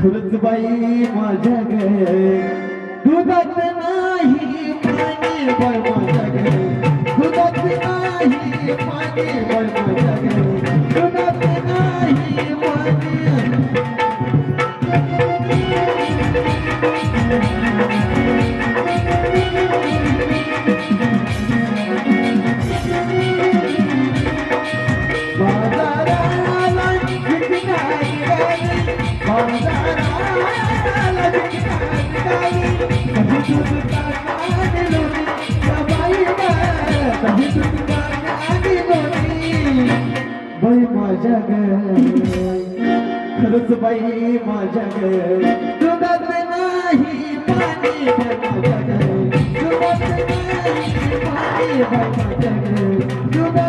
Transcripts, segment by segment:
खरंच बाई माझ्या ग दुधात नाही पाणी बर माझ्या ग दुधात नाही पाणी बर माझ्या ग दुधात नाही पाणी. खरंच बाई माझ्या ग दुधात नाही पाणी बाई माझ्या ग दुधात नाही पाणी बाई माझ्या ग दुधात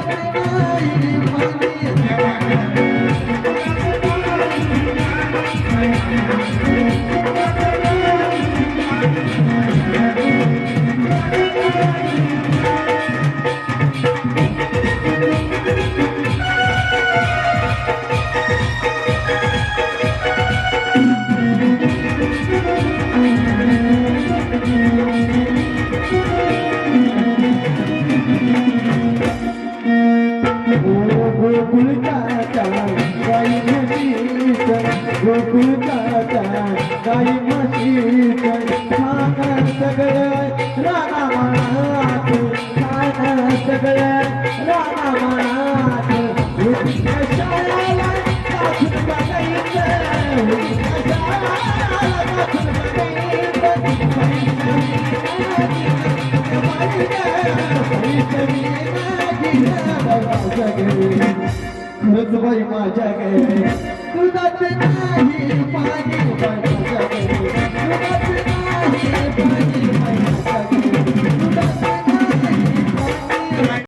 Thank you. म्हशीच गोकुळच्या गाई म्हशीच खान सगळं राणा मनात सगळं राणा मनात काठून बघायचं खरंच बाई माझ्या गे तुझा नाही पाणी माझ्या गे तुझा नाही पाणी.